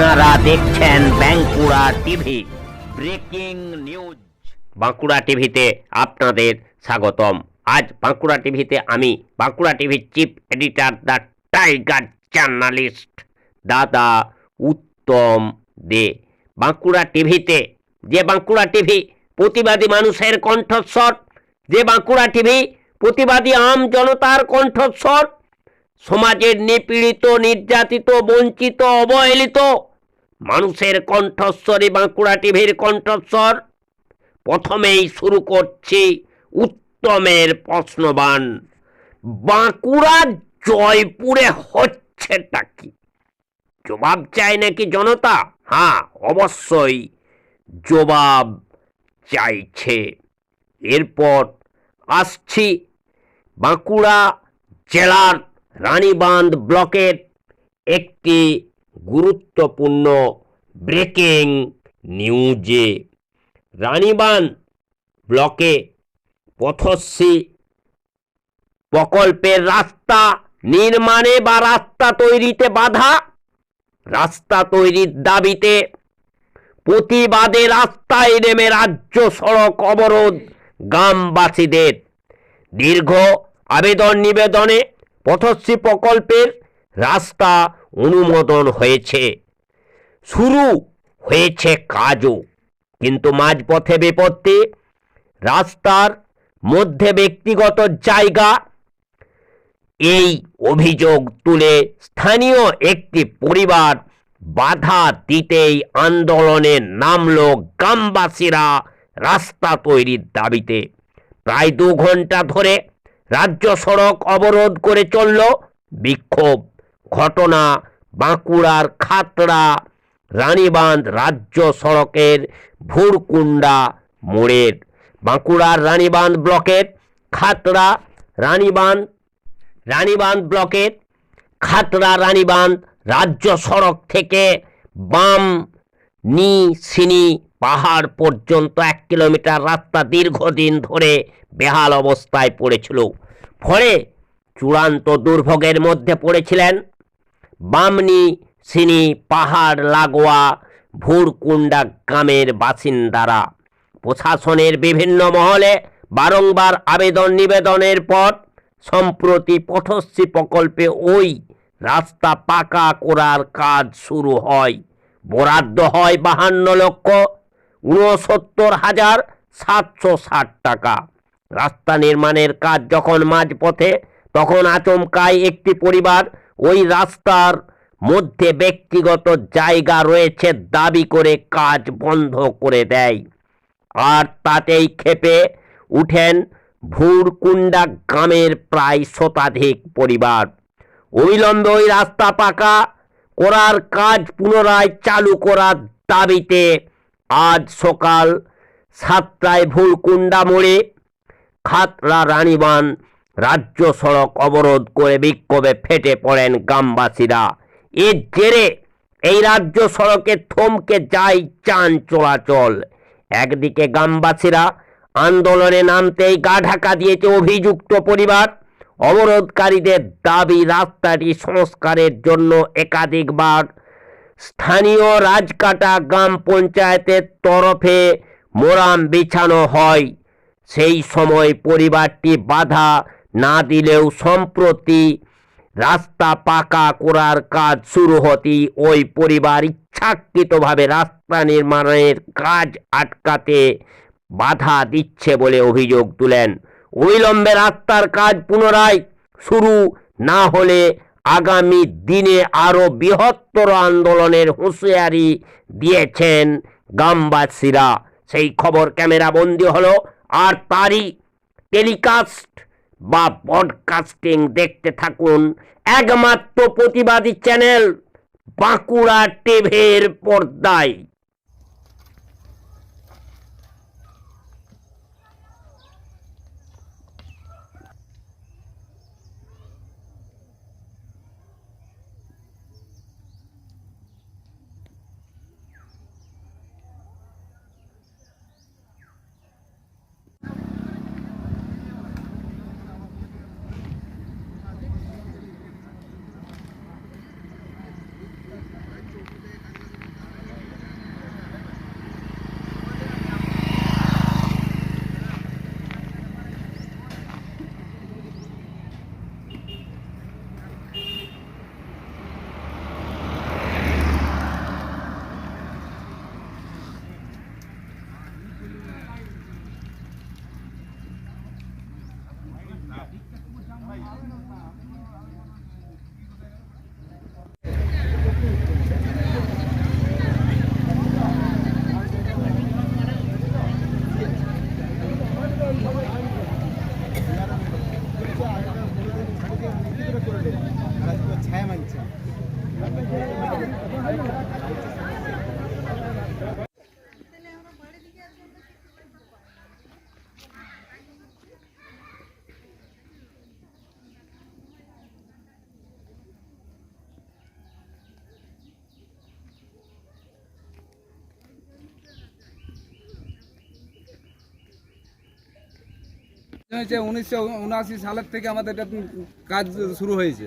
আপনারা দেখছেন Bankura TV, breaking news. Bankura টিভিতে আপনাদের স্বাগতম। আজ বাঁকুড়া টিভিতে আমি, বাঁকুড়া টিভির chief editor the tiger journalist, দাদা উত্তম দে। বাঁকুড়া টিভিতে যে বাঁকুড়া টিভি প্রতিবাদী মানুষের কণ্ঠস্বর, যে বাঁকুড়া টিভি প্রতিবাদী আম জনতার কণ্ঠস্বর, সমাজের নিপীড়িত, নির্যাতিত, বঞ্চিত, অবহেলিত মানুষের কণ্ঠস্বরে বাঁকুড়া টিভির কণ্ঠস্বর প্রথমেই শুরু করছি উত্তমের প্রশ্নবান। বাঁকুড়া জয়পুরে হচ্ছেটা কি? জবাব চায় নাকি জনতা? হ্যাঁ অবশ্যই জবাব চাইছে। এরপর আসছি বাঁকুড়া জেলার রানীবাঁধ ব্লকের একটি গুরুত্বপূর্ণ ব্রেকিং নিউজে। রানীবাঁধ ব্লকে পথশ্রী প্রকল্পের রাস্তা নির্মাণে বা রাস্তা তৈরিতে বাধা? রাস্তা তৈরির দাবিতে প্রতিবাদে রাস্তায় নেমে রাজ্য সড়ক অবরোধ গ্রামবাসীদের। দীর্ঘ আবেদন নিবেদনে পথশ্রী প্রকল্পের রাস্তা অনুমোদন হয়েছে। শুরু হয়েছে কাজও। কিন্তু মাঝপথে বিপত্তি, রাস্তার মধ্যে ব্যক্তিগত জায়গা। এই অভিযোগ তুলে স্থানীয় একটি পরিবার বাধা দিতেই আন্দোলনে নামল গ্রামবাসীরা রাস্তা তৈরির দাবিতে। প্রায় দু ঘণ্টা ধরে রাজ্য সড়ক অবরোধ করে চলল বিক্ষোভ। ঘটনা, বাঁকুড়ার খাতড়া, রানীবাঁধ রাজ্য সড়কের ভুরকুন্ডা মোড়ের। বাঁকুড়ার রানীবাঁধ ব্লকের খাতড়া রানীবাঁধ রানীবাঁধ ব্লকের খাতড়া রানীবাঁধ রাজ্য সড়ক থেকে বাম নি সিনি পাহাড় পর্যন্ত এক কিলোমিটার রাস্তা দীর্ঘদিন ধরে বেহাল অবস্থায় পড়েছিল। ফলে চূড়ান্ত দুর্ভোগের মধ্যে পড়েছিলেন বামনি, সিনি, পাহাড়, লাগোয়া ভুরকুন্ডা গ্রামের বাসিন্দারা। প্রশাসনের বিভিন্ন মহলে বারংবার আবেদন নিবেদনের পর সম্প্রতি পথশ্রী প্রকল্পে ওই রাস্তা পাকা করার কাজ শুরু হয়। বরাদ্দ হয় বাহান্ন লক্ষ ঊনসত্তর হাজার সাতশো ষাট টাকা। রাস্তা নির্মাণের কাজ যখন মাঝপথে, তখন আচমকায় একটি পরিবার ওই রাস্তার মধ্যে ব্যক্তিগত জায়গা রয়েছে দাবি করে কাজ বন্ধ করে দেয়। আর তাতেই ক্ষেপে উঠেন ভুরকুন্ডা গ্রামের প্রায় শতাধিক পরিবার। অবিলম্বে ওই রাস্তা পাকা করার কাজ পুনরায় চালু করার দাবিতে আজ সকাল সাতটায় ভুলকুন্ডা মোড়ে খাতরা রানীবান রাজ্য সড়ক অবরোধ করে বিক্ষোভে ফেটে পড়েন গ্রামবাসীরা। এর জেরে এই রাজ্য সড়কে থমকে যায় যান চলাচল একদিকে গ্রামবাসীরা আন্দোলনে নামতেই গা ঢাকা দিয়েছে অভিযুক্ত পরিবার। অবরোধকারীদের দাবি রাস্তাটি সংস্কারের জন্য একাধিকবার। স্থানীয় রাজকাটা গ্রাম পঞ্চায়েতের তরফে মোরাম বিছানো হয়। সেই সময় পরিবারটি বাধা না দিলেও সম্প্রতি রাস্তা পাকা করার কাজ শুরু হতেই ওই পরিবার ইচ্ছাকৃতভাবে রাস্তা নির্মাণের কাজ আটকাতে বাধা দিচ্ছে বলে অভিযোগ তুলেন। অবিলম্বে রাস্তার কাজ পুনরায় শুরু না হলে আগামী দিনে আরও বৃহত্তর আন্দোলনের হুঁশিয়ারি দিয়েছেন গ্রামবাসীরা। সেই খবর ক্যামেরা বন্দি হলো। আর তারই টেলিকাস্ট বা পডকাস্টিং দেখতে থাকুন একমাত্র প্রতিবাদী চ্যানেল বাঁকুড়া টিভির পর্দায়। উনিশশো উনআশি সালের থেকে আমাদের এটা কাজ শুরু হয়েছে।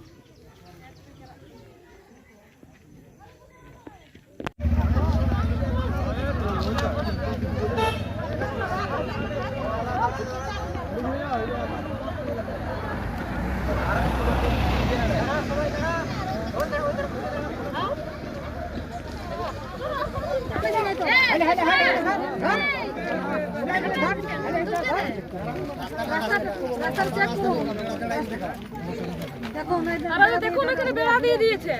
আরে দেখুন এখানে বেড়া দিয়ে দিয়েছে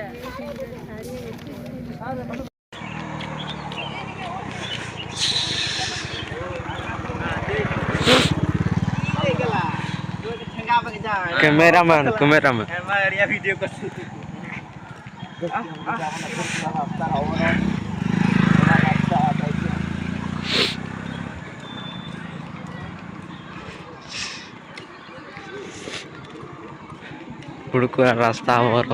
ক্যামেরাম্যান ক্যামেরাম্যান। ఇప్పుడు కూడా రస్తా ఓవర్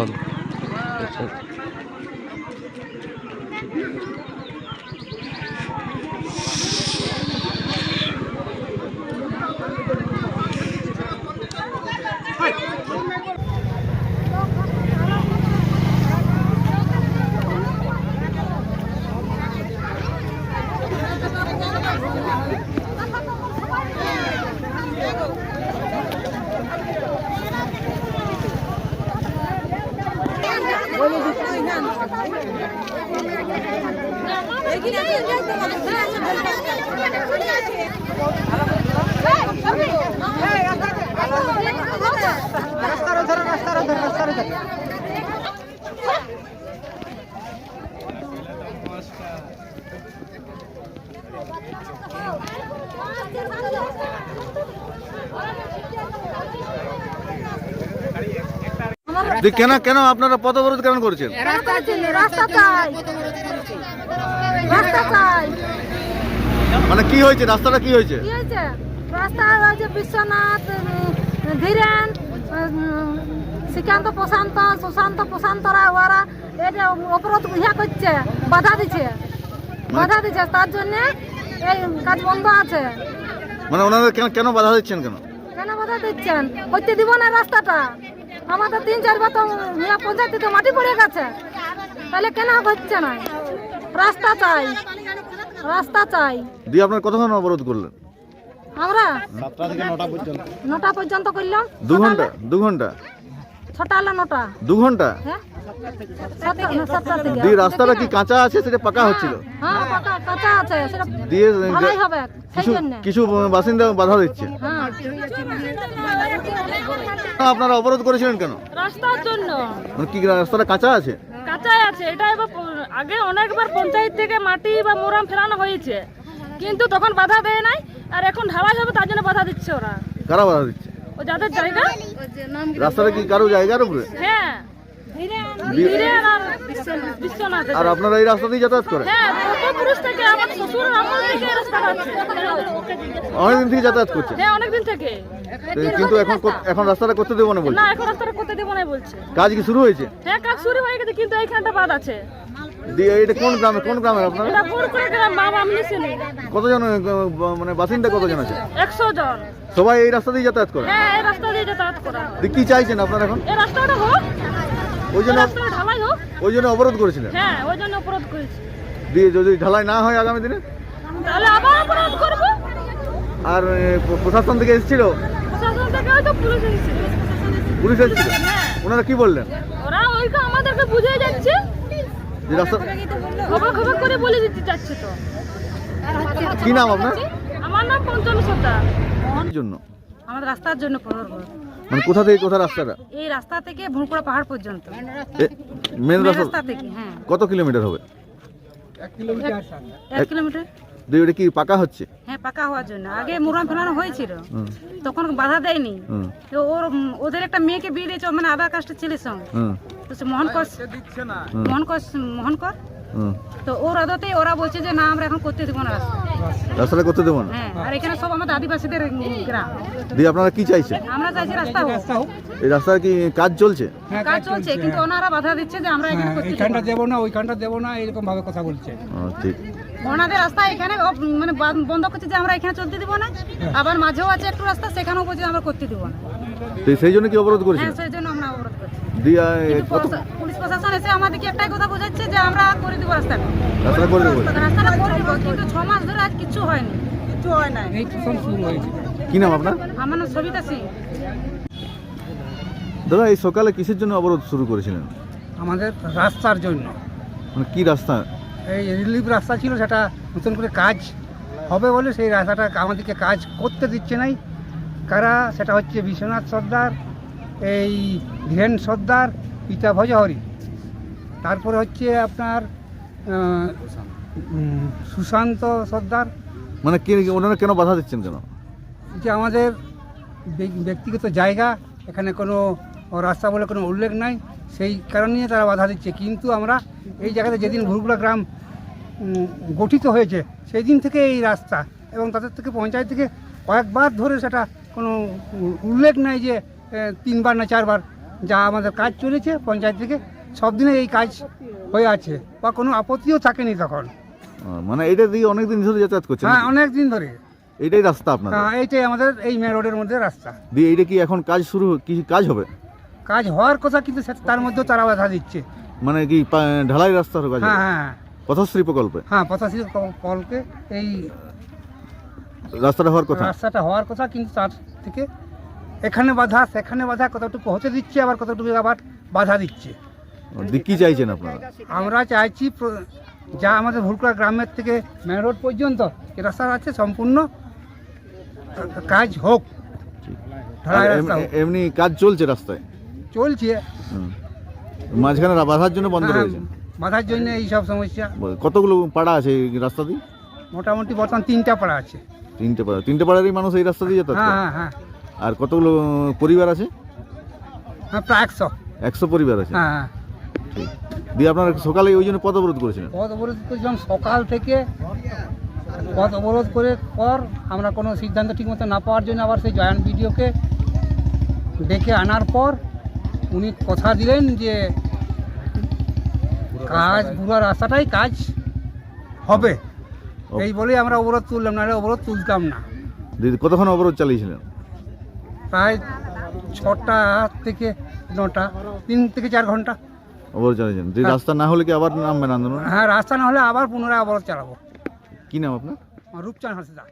কেন কেন আপনারা পথ অবরোধ কেন করছেন? রাস্তা ছিল রাস্তা চাই। রাস্তা চাই। মানে কি হয়েছে? রাস্তাটা কি হয়েছে? কি হয়েছে? রাস্তা হয়েছে বিশ্বনাথ ধীরেন শ্রীকান্ত প্রশান্ত সুশান্ত প্রশান্তরা ওরা এটা অপরাধ ইহা করছে বাধা দিচ্ছে। বাধা দিচ্ছে তার জন্য এই কাজ বন্ধ আছে। মানে ওনারা কেন কেন বাধা দিচ্ছেন কেন? কেন বাধা দিচ্ছেন? করতে দিব না রাস্তাটা। আমাদের তিন চারবার তো মিয়া পঞ্চায়েতে তো মাটি পড়ে গেছে। তাহলে কেন হচ্ছে না? রাস্তা চাই। রাস্তা চাই। দিয়ে আপনার কতক্ষণ অবরোধ করলেন? আমরা? সাতটা থেকে নটা পর্যন্ত। নটা পর্যন্ত করলাম। দু ঘণ্টা? দু ঘণ্টা? ছটা হলো নটা। দু ঘণ্টা? হ্যাঁ। দিয়ে রাস্তাটা কি কাঁচা আছে? সেটা পাকা হচ্ছিল? হ্যাঁ দিয়ে হবে সেই কিছু কিছু বাসিন্দা বাধা দিচ্ছে? হ্যাঁ। আপনারা অবরোধ করেছিলেন কেন? রাস্তার জন্য। মানে কি রাস্তাটা কাঁচা আছে? কাঁচাই আছে এটা এবার আগে অনেকবার পঞ্চায়েত থেকে মাটি বা মোরাম ফেলানো হয়েছে। কিন্তু তখন বাধা দেয় নাই আর এখন ঢালাই হবে তার জন্য বাধা দিচ্ছে ওরা। কারা বাধা দিচ্ছে? ও যাদের জায়গা? রাস্তাটা কি কারও জায়গার উপরে? হ্যাঁ। আর আপনারা এই রাস্তা দিয়ে যাতায়াত করেন? হ্যাঁ অনেকদিন থেকে যাতায়াত করছেন? হ্যাঁ অনেকদিন থেকে কিন্তু এখন এখন রাস্তাটা করতে দেবো না বলছে না এখন রাস্তাটা করতে দেবো না বলছে? কাজ কি শুরু হয়েছে? হ্যাঁ কাজ শুরু হয়ে গেছে কিন্তু এইখানটা বাদ আছে এটা কোন গ্রামে কোন গ্রামের আপনারা? কতজন মানে বাসিন্দা কতজন আছে? একশো জন সবাই এই রাস্তা দিয়ে যাতায়াত করে? হ্যাঁ এই রাস্তা দিয়ে যাতায়াত করা। কি চাইছেন আপনারা এখন? এই রাস্তাটা হোক। ওই জন্য ঢালাই হোক। ওই জন্য অবরোধ করেছিলেন? হ্যাঁ ওই জন্য অপরাধ করেছি। দিয়ে যদি ঢালাই না হয় আগামী দিনে? তাহলে আবার অপরাধ করব। আর প্রশাসন থেকে এসেছিল? প্রশাসন থেকে হয়তো পুলিশ এসেছিল। পুলিশ এসেছিল? হ্যাঁ। ওনারা কি বললেন? ওরা ওইটা আমাদেরকে বুঝিয়ে যাচ্ছে যে রাস্তা খবর খবর করে বলে দিতে চাচ্ছে তো। কি নাম আপনার? আমার নাম পঞ্চান্ন সর্দার জন্য? আমাদের রাস্তার জন্য পনেরো মানে কোথা থেকে কোথা রাস্তাটা? এই রাস্তা থেকে ভুঁকুড়া পাহাড় পর্যন্ত। মেন মেন রাস্তা থেকে হ্যাঁ। কত কিলোমিটার হবে? এক কিলোমিটার দিয়ে ওটা কি পাকা হচ্ছে? হ্যাঁ পাকা হওয়ার জন্য। আগে মুরাম ফেলানো হয়েছিল। তখন বাধা দেয়নি। তো ওর ওদের একটা মেয়েকে বিয়ে দিয়েছে মানে আধার কাস্টের ছেলের সঙ্গে। তো সে মোহন কর দিচ্ছে না। মোহন কর মোহন কর। তো ওর আদতেই ওরা বলছে যে না আমরা এখন করতে দেবো না রাস্তা। রাস্তাটা করতে দেবো না? হ্যাঁ আর এখানে সব আমাদের আদিবাসীদের গ্রাম। দিয়ে আপনারা কি চাইছেন? আমরা চাইছি রাস্তা হোক। এই রাস্তার কি কাজ চলছে? কাজ চলছে কিন্তু ওনারা বাধা দিচ্ছে যে আমরা এখানে করতে দেবো না। দেবো না ওইখানটা দেবো না এরকম ভাবে কথা বলছে। ও, ঠিক। ওনাদের রাস্তা এখানে মানে বন্ধ করছে যে আমরা এখানে চলতে দিব না। আবার মাঝেও আছে একটু রাস্তা সেখানেও বলছে আমরা করতে দিব না। তো সেই জন্য কি অবরোধ করেছেন? হ্যাঁ সেই জন্য আমরা অবরোধ করছি। দিয়ে প্রশাসন এসে আমাদেরকে একটাই কথা বোঝাচ্ছে যে আমরা করে দিব রাস্তাটা। রাস্তাটা করে দেবো। রাস্তাটা করে দিব কিন্তু ছ মাস ধরে আজ কিচ্ছু হয়নি। কিচ্ছু হয় না এই শোষণ শুরু হয়েছে। কি নাম আপনার? আমার নাম সবিতা সিং। দাদা এই সকালে কিসের জন্য অবরোধ শুরু করেছিলেন? আমাদের রাস্তার জন্য। মানে কি রাস্তা? এই রিলিফ রাস্তা ছিল সেটা নতুন করে কাজ হবে বলে সেই রাস্তাটা আমাদেরকে কাজ করতে দিচ্ছে নাই। কারা? সেটা হচ্ছে বিশ্বনাথ সর্দার এই ধীরেন সর্দার পিতা ভজহরি। তারপরে হচ্ছে আপনার সুশান্ত সর্দার। মানে কি ওনারা কেন বাধা দিচ্ছেন কেন? যে আমাদের ব্যক্তিগত জায়গা এখানে কোনো রাস্তা বলে কোনো উল্লেখ নাই সেই কারণে তারা বাধা দিচ্ছে। কিন্তু আমরা এই জায়গাতে যেদিন ভুরগুলা গ্রাম গঠিত হয়েছে সেই দিন থেকে এই রাস্তা এবং তাদের থেকে পঞ্চায়েত থেকে কয়েকবার ধরে সেটা কোনো উল্লেখ নাই যে তিনবার না চারবার যা আমাদের কাজ চলেছে পঞ্চায়েত থেকে। সব দিনে এই কাজ হয়ে আছে বা কোনো আপত্তিও থাকেনি তখন। মানে এটা দিয়ে অনেকদিন ধরে যাতায়াত করছে হ্যাঁ নাকি? অনেক দিন ধরে। এইটাই রাস্তা আপনার হ্যাঁ, এইটাই আমাদের এই মেন রোডের মধ্যে রাস্তা। দিয়ে এইটা কি এখন কাজ শুরু কি কাজ হবে? কাজ হওয়ার কথা কিন্তু তার মধ্যেও তারা বাধা দিচ্ছে। মানে কি ঢালাই রাস্তার কাজ হ্যাঁ হ্যাঁ। পথশ্রী প্রকল্পে? হ্যাঁ পথশ্রী কলকে এই রাস্তাটা হওয়ার কথা? রাস্তাটা হওয়ার কথা কিন্তু তার থেকে এখানে বাধা সেখানে বাধা কতটুকু হতে দিচ্ছে আবার কতটুকু আবার বাধা দিচ্ছে। কি চাইছেন আপনারা? আমরা চাইছি যা আমাদের ভুলকুড়া গ্রামের থেকে মেন রোড পর্যন্ত যে রাস্তা আছে সম্পূর্ণ কাজ হোক। এমনি কাজ চলছে রাস্তায়? চলছে। মাঝখানে বাধার জন্য বন্ধ হ্যাঁ, রয়েছে? বাধার জন্য এই সব সমস্যা। কতগুলো পাড়া আছে এই রাস্তা দিয়ে? মোটামুটি বর্তমান তিনটা পাড়া আছে। তিনটে পাড়া। তিনটে পাড়ারই মানুষ এই রাস্তা দিয়ে যাতায়াত হ্যাঁ হ্যাঁ হ্যাঁ। আর কতগুলো পরিবার আছে? হ্যাঁ প্রায় একশো। একশো পরিবার আছে? হ্যাঁ। ঠিক দিয়ে আপনারা সকালে ওই জন্য পথ অবরোধ করেছিলেন? পথ অবরোধ করেছিলাম সকাল থেকে। পথ অবরোধ করে পর আমরা কোনো সিদ্ধান্ত ঠিকমতো না পাওয়ার জন্য আবার সেই জয়েন্ট ভিডিওকে ডেকে আনার পর উনি কথা দিলেন যে কাজ পুরো রাস্তাটাই কাজ হবে। এই বলেই আমরা অবরোধ তুললাম নাহলে অবরোধ তুলতাম না। দিয়ে কতক্ষণ অবরোধ চালিয়েছিলেন? প্রায় ছটা থেকে নটা তিন থেকে চার ঘণ্টা। অবরোধ চালিয়েছেন দিয়ে রাস্তা না হলে কি আবার নামবেন আন্দোলন? হ্যাঁ রাস্তা না হলে আবার পুনরায় অবরোধ চালাবো। কি নাম আপনার? রূপচাঁদ হাসিদা